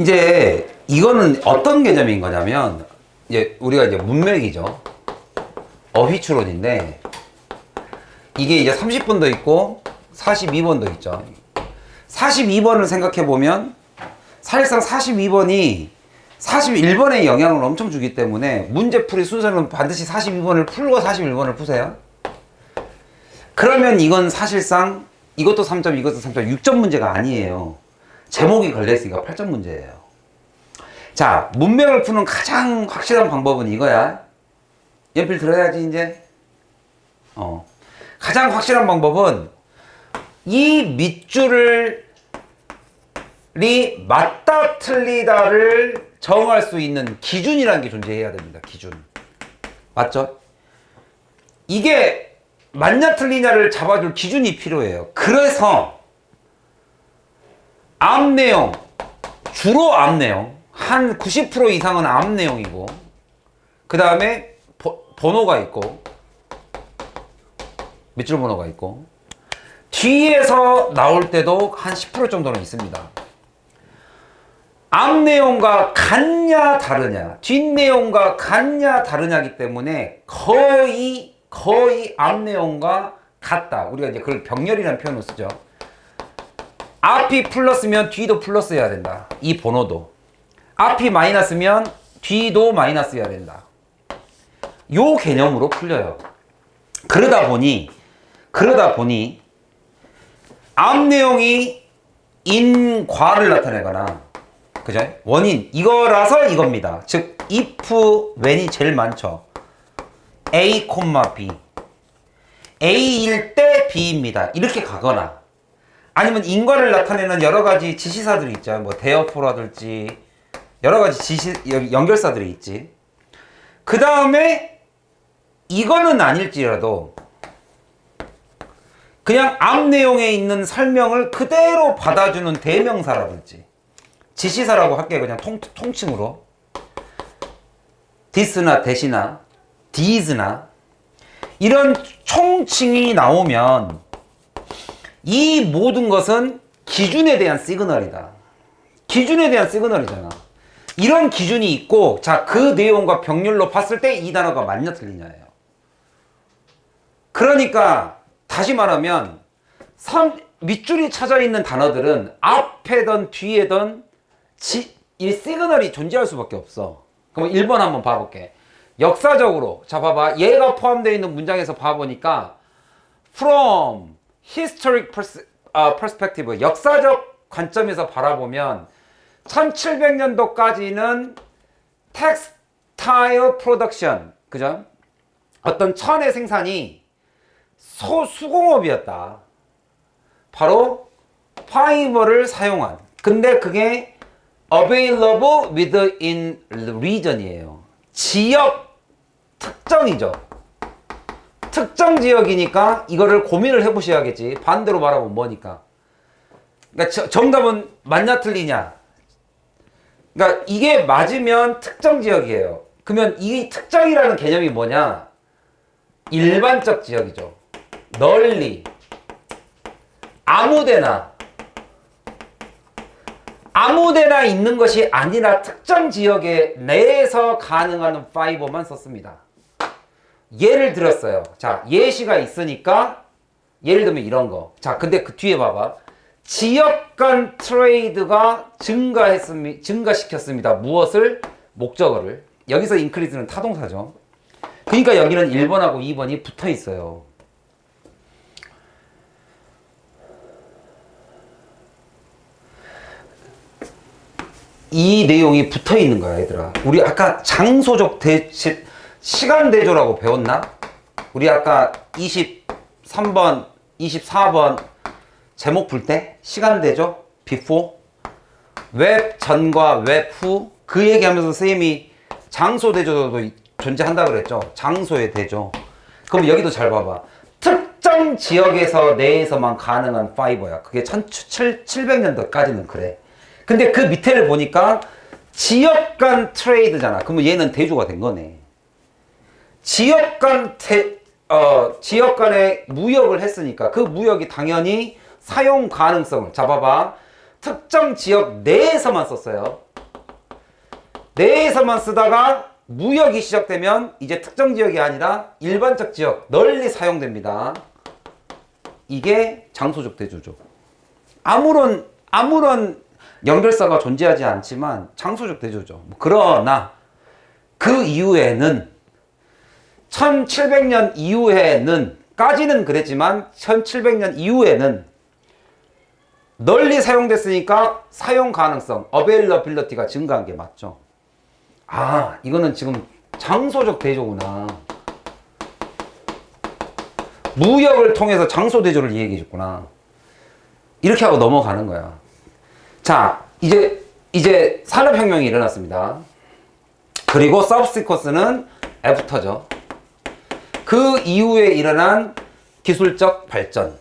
이제 이거는 어떤 개념인 거냐면 이제 우리가 이제 문맥이죠. 어휘추론인데 이게 이제 30번도 있고 42번도 있죠. 42번을 생각해 보면 사실상 42번이 41번에 영향을 엄청 주기 때문에 문제풀이 순서는 반드시 42번을 풀고 41번을 푸세요. 그러면 이건 사실상 이것도 3점, 이것도 3점, 6점 문제가 아니에요. 제목이 걸려있으니까 8점 문제예요. 자, 문맥을 푸는 가장 확실한 방법은 이거야. 연필 들어야지, 이제. 어. 가장 확실한 방법은 이 밑줄을 이 맞다 틀리다를 정할 수 있는 기준이라는 게 존재해야 됩니다. 기준. 맞죠? 이게 맞냐 틀리냐를 잡아줄 기준이 필요해요. 그래서 앞 내용 주로 앞 내용 한 90% 이상은 앞 내용이고 그 다음에 번호가 있고 밑줄 번호가 있고 뒤에서 나올 때도 한 10% 정도는 있습니다. 앞 내용과 같냐 다르냐 뒷 내용과 같냐 다르냐기 때문에 거의 거의 앞 내용과 같다. 우리가 이제 그걸 병렬이라는 표현을 쓰죠. 앞이 플러스면 뒤도 플러스여야 된다. 이 번호도. 앞이 마이너스면 뒤도 마이너스여야 된다. 요 개념으로 풀려요. 그러다 보니 그러다 보니 앞 내용이 인과를 나타내거나 그죠? 원인 이거라서 이겁니다. 즉 if when이 제일 많죠. A, B A일 때 B입니다. 이렇게 가거나 아니면 인과를 나타내는 여러 가지 지시사들이 있죠. 뭐 대어포라든지 여러 가지 지시 연결사들이 있지. 그 다음에 이거는 아닐지라도 그냥 앞 내용에 있는 설명을 그대로 받아주는 대명사라든지 지시사라고 할게요. 그냥 통, 통칭으로 디스나 대시나 디즈나 이런 총칭이 나오면 이 모든 것은 기준에 대한 시그널이다. 기준에 대한 시그널이잖아. 이런 기준이 있고, 자, 그 내용과 병렬로 봤을 때 이 단어가 맞냐 틀리냐예요. 그러니까, 다시 말하면, 선, 밑줄이 찾아 있는 단어들은 앞에든 뒤에든 지, 이 시그널이 존재할 수밖에 없어. 그럼 1번 한번 봐볼게. 역사적으로, 자, 봐봐. 얘가 포함되어 있는 문장에서 봐보니까, from 어, perspective, 역사적 관점에서 바라보면 1700년도까지는 textile production, 그죠? 어떤 천의 생산이 소수공업이었다. 바로 파이버를 사용한. 근데 그게 available within region이에요. 지역 특정이죠. 특정 지역이니까 이거를 고민을 해보셔야겠지. 반대로 말하면 뭐니까. 그러니까 저, 정답은 맞냐 틀리냐. 그러니까 이게 맞으면 특정 지역이에요. 그러면 이 특정이라는 개념이 뭐냐? 일반적 지역이죠. 널리. 아무데나. 아무데나 있는 것이 아니라 특정 지역에 내에서 가능한 파이버만 썼습니다. 예를 들었어요. 자, 예시가 있으니까 예를 들면 이런 거. 자, 근데 그 뒤에 봐봐. 지역 간 트레이드가 증가했습니다. 증가시켰습니다. 무엇을? 목적어를. 여기서 인크리즈는 타동사죠. 그러니까 여기는 1번하고 2번이 붙어 있어요. 이 내용이 붙어 있는 거야, 얘들아. 우리 아까 장소적 대치, 시간 대조라고 배웠나? 우리 아까 23번, 24번 제목 풀 때 시간 대조, before, 웹 전과 웹 후, 그 얘기하면서 선생님이 장소 대조도 존재한다 그랬죠. 장소의 대조. 그럼 여기도 잘 봐봐. 특정 지역에서 내에서만 가능한 파이버야. 그게 1700년도까지는 그래. 근데 그 밑에를 보니까 지역 간 트레이드잖아. 그러면 얘는 대조가 된 거네. 지역 간 태, 어, 지역 간에 무역을 했으니까 그 무역이 당연히 사용 가능성을 잡아봐. 특정 지역 내에서만 썼어요. 내에서만 쓰다가 무역이 시작되면 이제 특정 지역이 아니라 일반적 지역 널리 사용됩니다. 이게 장소적 대조죠. 아무런 아무런 연결사가 존재하지 않지만 장소적 대조죠. 뭐 그러나 그 이후에는 1700년 이후에는 까지는 그랬지만 1700년 이후에는 널리 사용됐으니까 사용 가능성, 어베일러빌리티가 증가한 게 맞죠. 아, 이거는 지금 장소적 대조구나. 무역을 통해서 장소 대조를 얘기해 줬구나. 이렇게 하고 넘어가는 거야. 자, 이제 이제 산업혁명이 일어났습니다. 그리고 서브시퀀스는 애프터죠. 그 이후에 일어난 기술적 발전.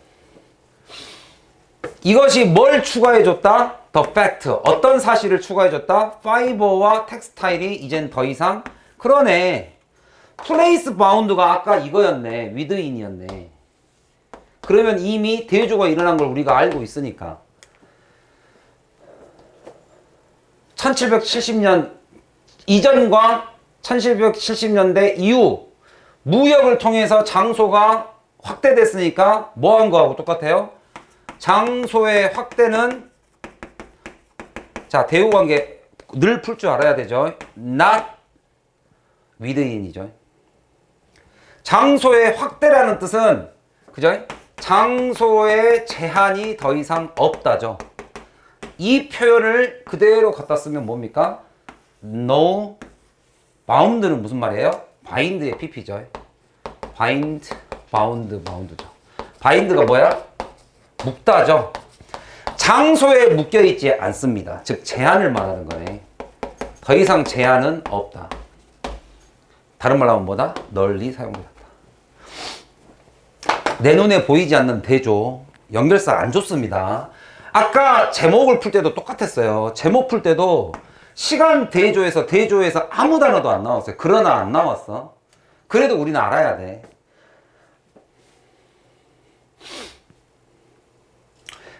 이것이 뭘 추가해줬다? The fact. 어떤 사실을 추가해줬다? 파이버와 텍스타일이 이젠 더 이상 그러네. 플레이스 바운드가 아까 이거였네. 위드인이었네. 그러면 이미 대조가 일어난 걸 우리가 알고 있으니까. 1770년 이전과 1770년대 이후 무역을 통해서 장소가 확대됐으니까 뭐 한 거하고 똑같아요? 장소의 확대는 자 대우 관계 늘 풀 줄 알아야 되죠. not within이죠. 장소의 확대라는 뜻은 그죠? 장소의 제한이 더 이상 없다죠. 이 표현을 그대로 갖다 쓰면 뭡니까? no bound는 무슨 말이에요? bind의 pp죠. Bind, bound, bound죠. bind가 뭐야? 묶다죠. 장소에 묶여 있지 않습니다. 즉 제한을 말하는 거네. 더 이상 제한은 없다. 다른 말로 하면 뭐다? 널리 사용되었다. 내 눈에 보이지 않는 대조 연결사 안 좋습니다. 아까 제목을 풀 때도 똑같았어요. 제목 풀 때도 시간 대조에서 대조에서 아무 단어도 안 나왔어요. 그러나 안 나왔어. 그래도 우리는 알아야 돼.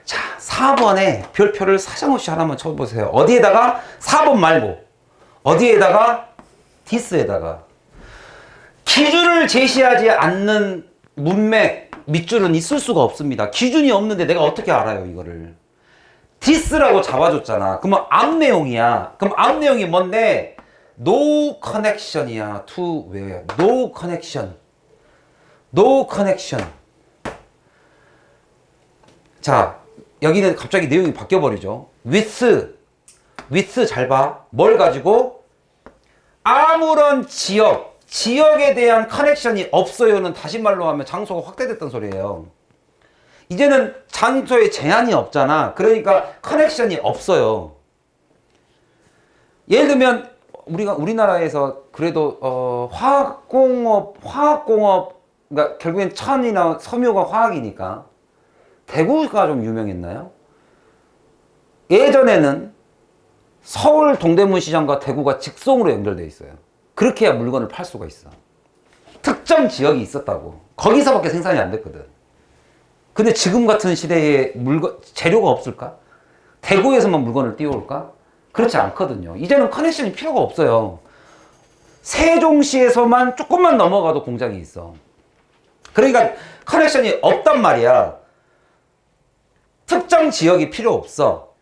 자, 4번에 별표를 사정없이 하나만 쳐보세요. 어디에다가 4번 말고 어디에다가 디스에다가 기준을 제시하지 않는 문맥 밑줄은 있을 수가 없습니다. 기준이 없는데 내가 어떻게 알아요, 이거를? 디스라고 잡아줬잖아. 그러면 앞 내용이야. 그럼 앞 내용이 뭔데? No connection이야. To where야? No connection. No connection. 자, 여기는 갑자기 내용이 바뀌어 버리죠. with, with 잘 봐. 뭘 가지고? 아무런 지역, 지역에 대한 커넥션이 없어요는 다시 말로 하면 장소가 확대됐단 소리예요. 이제는 장소에 제한이 없잖아. 그러니까 커넥션이 없어요. 예를 들면 우리가 우리나라에서 그래도 어, 화학공업, 화학공업, 그러니까 결국엔 천이나 섬유가 화학이니까 대구가 좀 유명했나요? 예전에는 서울 동대문 시장과 대구가 직송으로 연결돼 있어요. 그렇게 해야 물건을 팔 수가 있어. 특정 지역이 있었다고. 거기서밖에 생산이 안 됐거든. 근데 지금 같은 시대에 물건, 재료가 없을까? 대구에서만 물건을 띄워올까? 그렇지 않거든요. 이제는 커넥션이 필요가 없어요. 세종시에서만 조금만 넘어가도 공장이 있어. 그러니까 커넥션이 없단 말이야. 특정 지역이 필요 없어.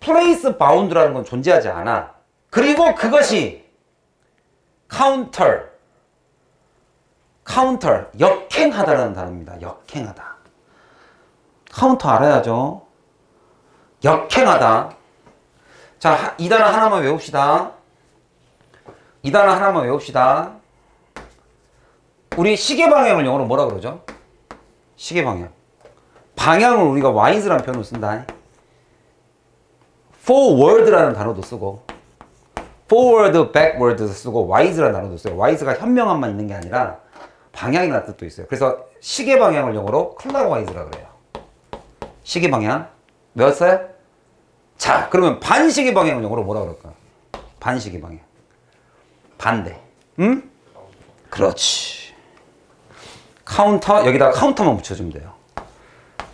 플레이스 바운드라는 건 존재하지 않아. 그리고 그것이 카운터, 카운터, 역행하다라는 단어입니다. 역행하다. 카운터 알아야죠. 역행하다. 자, 하- 이 단어 하나만 외웁시다. 이 단어 하나만 외웁시다. 우리 시계 방향을 영어로 뭐라 그러죠? 시계 방향. 방향을 우리가 wise라는 표현을 쓴다. forward라는 단어도 쓰고 forward, backward 쓰고 wise라는 단어도 써요. wise가 현명함만 있는 게 아니라 방향이라는 뜻도 있어요. 그래서 시계 방향을 영어로 clockwise 라 그래요. 시계 방향 외웠어요? 자, 그러면 반시계 방향을 영어로 뭐라 그럴까? 반시계 방향. 반대. 응? 그렇지. 카운터 여기다가 카운터만 붙여주면 돼요.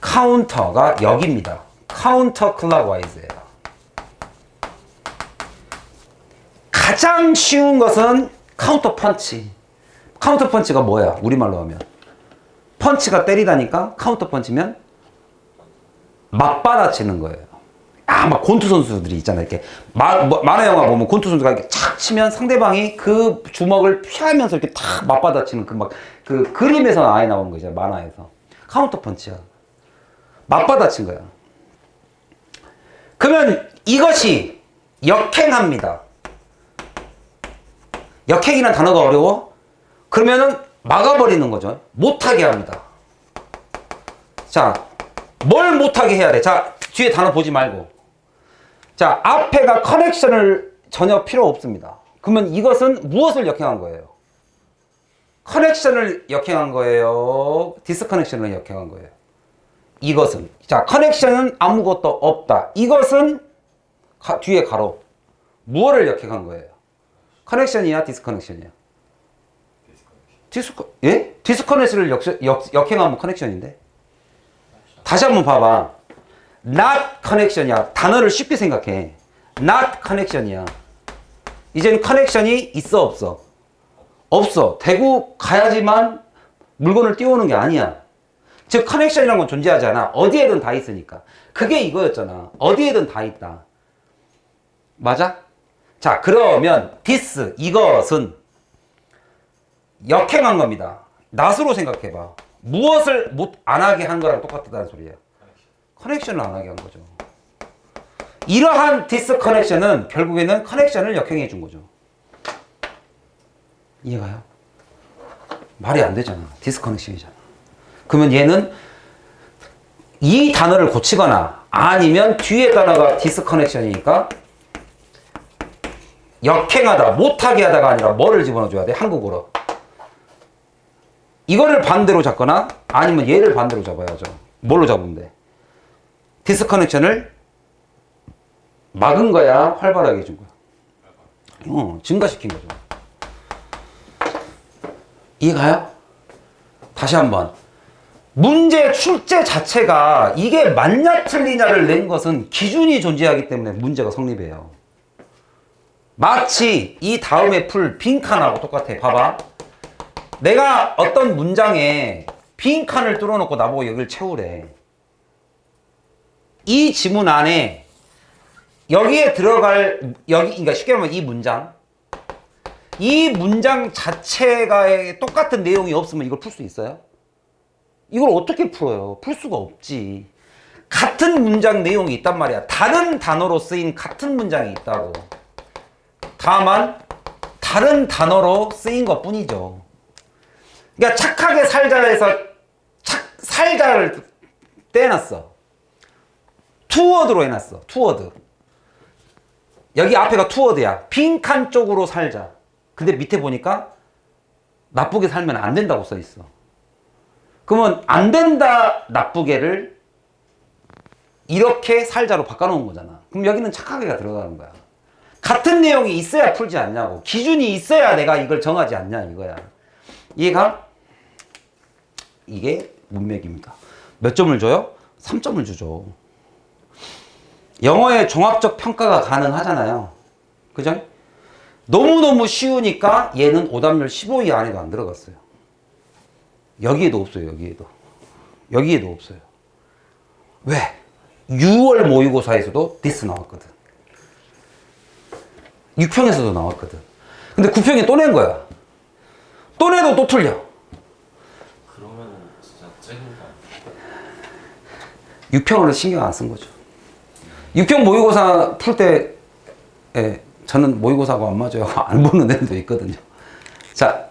카운터가 여기입니다. 카운터 클락와이즈예요. 가장 쉬운 것은 카운터 펀치. 카운터 펀치가 뭐야? 우리말로 하면. 펀치가 때리다니까 카운터 펀치면 맞받아치는 거예요. 아, 막 권투 선수들이 있잖아요. 이렇게 마, 뭐, 만화 영화 보면 권투 선수가 이렇게 착 치면 상대방이 그 주먹을 피하면서 이렇게 탁 맞받아치는 그 막그 그림에서 아예 나오는 거죠. 만화에서. 카운터 펀치야. 맞받아친 거야. 그러면 이것이 역행합니다. 역행이라는 단어가 어려워? 그러면은 막아버리는 거죠. 못하게 합니다. 자, 뭘 못하게 해야 돼? 자, 뒤에 단어 보지 말고. 자, 앞에가 커넥션을 전혀 필요 없습니다. 그러면 이것은 무엇을 역행한 거예요? 커넥션을 역행한 거예요? 디스커넥션을 역행한 거예요? 이것은. 자, 커넥션은 아무것도 없다. 이것은 가- 뒤에 가로. 무엇을 역행한 거예요? 커넥션이야, 디스커넥션이야? 디스커, 예? 디스커넥션을 역, 역, 역행하면 커넥션인데? 다시 한번 봐봐. Not connection이야. 단어를 쉽게 생각해. not connection이야. 이제는 커넥션이 있어, 없어? 없어. 대구 가야지만 물건을 띄우는 게 아니야. 즉, 커넥션이라는 건 존재하지 않아. 어디에든 다 있으니까. 그게 이거였잖아. 어디에든 다 있다. 맞아? 자, 그러면 this, 이것은 역행한 겁니다. 낫으로 생각해봐. 무엇을 못 안 하게 한 거랑 똑같다는 소리예요. 커넥션을 안 하게 한 거죠. 이러한 디스커넥션은 결국에는 커넥션을 역행해 준 거죠. 이해가요? 말이 안 되잖아. 디스커넥션이잖아. 그러면 얘는 이 단어를 고치거나 아니면 뒤에 단어가 디스커넥션이니까 역행하다, 못하게 하다가 아니라 뭐를 집어넣어줘야 돼? 한국어로. 이거를 반대로 잡거나 아니면 얘를 반대로 잡아야죠. 뭘로 잡으면 돼? 디스커넥션을 막은 거야? 활발하게 해준 거야? 어, 증가시킨 거죠. 이해가요? 다시 한번. 문제 출제 자체가 이게 맞냐 틀리냐를 낸 것은 기준이 존재하기 때문에 문제가 성립해요. 마치 이 다음에 풀 빈칸하고 똑같아. 봐봐. 내가 어떤 문장에 빈칸을 뚫어놓고 나보고 여기를 채우래. 이 지문 안에 여기에 들어갈 여기 그러니까 쉽게 말하면 이 문장 이 문장 자체가 똑같은 내용이 없으면 이걸 풀 수 있어요? 이걸 어떻게 풀어요? 풀 수가 없지. 같은 문장 내용이 있단 말이야. 다른 단어로 쓰인 같은 문장이 있다고. 다만 다른 단어로 쓰인 것 뿐이죠. 그러니까 착하게 살자에서 착 살자를 떼놨어. 투워드로 해놨어. 투워드. 여기 앞에가 투워드야. 빈칸 쪽으로 살자. 근데 밑에 보니까 나쁘게 살면 안 된다고 써 있어. 그러면 안 된다 나쁘게를 이렇게 살자로 바꿔놓은 거잖아. 그럼 여기는 착하게가 들어가는 거야. 같은 내용이 있어야 풀지 않냐고. 기준이 있어야 내가 이걸 정하지 않냐 이거야. 이해가? 이게 문맥입니다. 몇 점을 줘요? 3점을 주죠. 영어의 종합적 평가가 가능하잖아요. 그죠? 너무너무 쉬우니까 얘는 오답률 15위 안에도 안 들어갔어요. 여기에도 없어요, 여기에도. 여기에도 없어요. 왜? 6월 모의고사에서도 디스 나왔거든. 6평에서도 나왔거든. 근데 9평에 또 낸 거야. 또 내도 또 틀려. 그러면은 진짜 거 6평으로 신경 안 쓴 거죠. 6평 모의고사 풀 때, 예, 저는 모의고사가 안 맞아요. 안 보는 애들도 있거든요. 자,